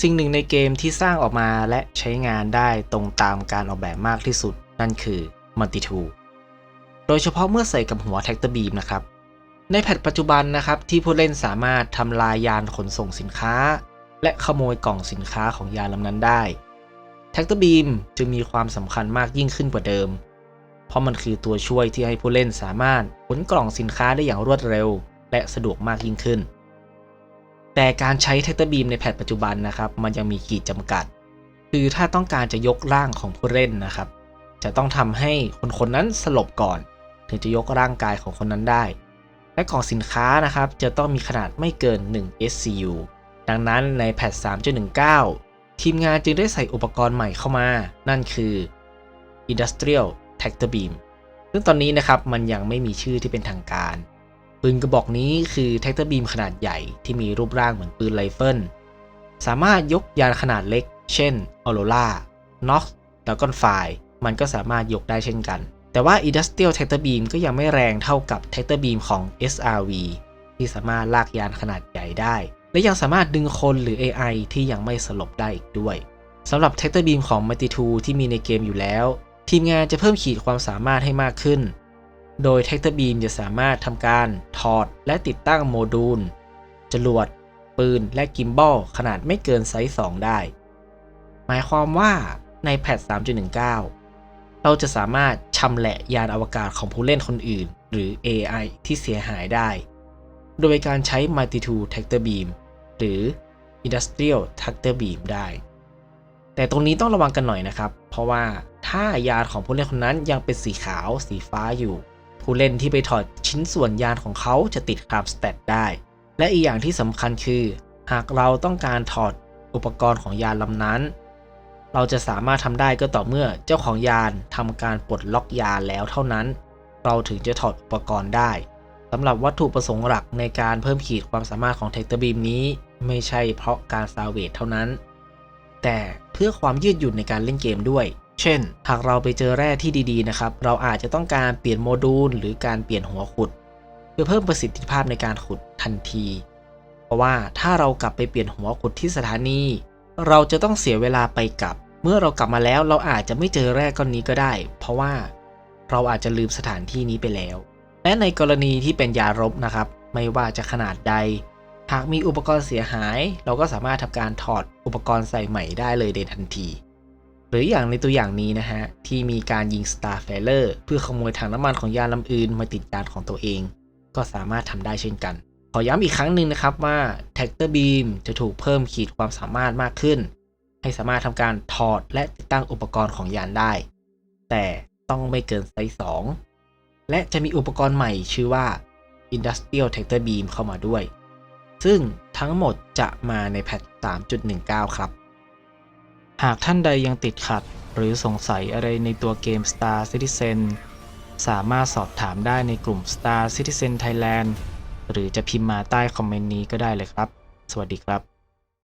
สิ่งหนึ่งในเกมที่สร้างออกมาและใช้งานได้ตรงตามการออกแบบมากที่สุด นั่นคือ Multi Tool โดยเฉพาะเมื่อใส่กับหัว Tractor Beam นะครับ ในแพทปัจจุบันนะครับที่ผู้เล่นสามารถทำลายยานขนส่งสินค้า และขโมยกล่องสินค้าของยานลำนั้นได้ Tractor Beam จึงมีความสำคัญมากยิ่งขึ้นกว่าเดิม เพราะมันคือตัวช่วยที่ให้ผู้เล่นสามารถขนกล่องสินค้าได้อย่างรวดเร็ว และสะดวกมากยิ่งขึ้น แต่การใช้ Tractor Beam ในแพทปัจจุบันนะครับ มันยังมีขีดจำกัด คือถ้าต้องการจะยกร่างของผู้เล่นนะครับ จะต้องทำให้คนคนนั้นสลบก่อน ถึงจะยกร่างกายของคนนั้นได้ และกล่องสินค้านะครับ จะต้องมีขนาดไม่เกิน 1 SCU ดังนั้นในแพท3.19 ทีมงานจึงได้ใส่อุปกรณ์ใหม่เข้ามา นั่นคือ Industrial t a c t o r Beam ซึ่งตอนนี้นะครับมันยังไม่มีชื่อที่เป็นทางการ ปืนกระบอกนี้คือ Tractor Beam ขนาดใหญ่ที่มีรูปร่างเหมือนปืนไรเฟิล สามารถยกยานขนาดเล็ก เช่น Aurora, Nox แล้ว Gunfire มันก็สามารถยกได้เช่นกัน แต่ว่า Industrial Tractor Beam ก็ยังไม่แรงเท่ากับ Tractor Beam ของ SRV ที่สามารถลากยานขนาดใหญ่ได้ และยังสามารถดึงคนหรือ AI ที่ยังไม่สลบได้อีกด้วยสำหรับ Tractor Beam ของ Mighty 2ที่มีในเกมอยู่แล้ว ทีมงานจะเพิ่มขีดความสามารถให้มากขึ้น โดย Tractor Beam จะสามารถทำการถอดและติดตั้งโมดูล จรวด ปืน และกิมบอลขนาดไม่เกินไซส์ 2 ได้ หมายความว่าในแพท3.19 เราจะสามารถชำแหละยานอวกาศของผู้เล่นคนอื่น หรือ AI ที่เสียหายได้ โดยการใช้ Multi Tool Tractor Beam หรือ Industrial Tractor Beam ได้ แต่ตรงนี้ต้องระวังกันหน่อยนะครับ เพราะว่าถ้ายานของผู้เล่นคนนั้นยังเป็นสีขาว สีฟ้าอยู่ ผู้เล่นที่ไปถอดชิ้นส่วนยานของเขาจะติดคราบสเตตได้ และอีกอย่างที่สำคัญคือ หากเราต้องการถอดอุปกรณ์ของยานลำนั้น เราจะสามารถทำได้ก็ต่อเมื่อเจ้าของยานทำการปลดล็อกยานแล้วเท่านั้น เราถึงจะถอดอุปกรณ์ได้สำหรับวัตถุประสงค์หลักในการเพิ่มขีดความสามารถของเทคเตอร์บีมนี้ ไม่ใช่เพราะการซาเวทเท่านั้น แต่เพื่อความยืดหยุ่นในการเล่นเกมด้วย เช่น หากเราไปเจอแร่ที่ดีๆนะครับ เราอาจจะต้องการเปลี่ยนโมดูล หรือการเปลี่ยนหัวขุด เพื่อเพิ่มประสิทธิภาพในการขุดทันที เพราะว่าถ้าเรากลับไปเปลี่ยนหัวขุดที่สถานี เราจะต้องเสียเวลาไปกลับ เมื่อเรากลับมาแล้วเราอาจจะไม่เจอแร่ก้อนนี้ก็ได้ เพราะว่าเราอาจจะลืมสถานที่นี้ไปแล้ว และในกรณีที่เป็นยารบนะครับ ไม่ว่าจะขนาดใด หากมีอุปกรณ์เสียหาย เราก็สามารถทำการถอดอุปกรณ์ใส่ใหม่ได้เลยในทันที หรืออย่างในตัวอย่างนี้นะฮะ ที่มีการยิง Star f a r e r เพื่อขโมยถังน้ำมันของยานลำอื่นมาติดยานของตัวเอง ก็สามารถทำได้เช่นกัน ขอย้ำอีกครั้งหนึ่งนะครับว่า Tractor Beam จะถูกเพิ่มขีดความสามารถมากขึ้น ให้สามารถทำการถอดและติดตั้งอุปกรณ์ของยานได้ แต่ต้องไม่เกินไซส์ 2 และจะมีอุปกรณ์ใหม่ชื่อว่า Industrial Tractor Beam เข้ามาด้วย ซึ่งทั้งหมดจะมาในแพท 3.19 ครับ หากท่านใดยังติดขัดหรือสงสัยอะไรในตัวเกม Star Citizen สามารถสอบถามได้ในกลุ่ม Star Citizen Thailand หรือจะพิมพ์มาใต้คอมเมนต์นี้ก็ได้เลยครับ สวัสดีครับ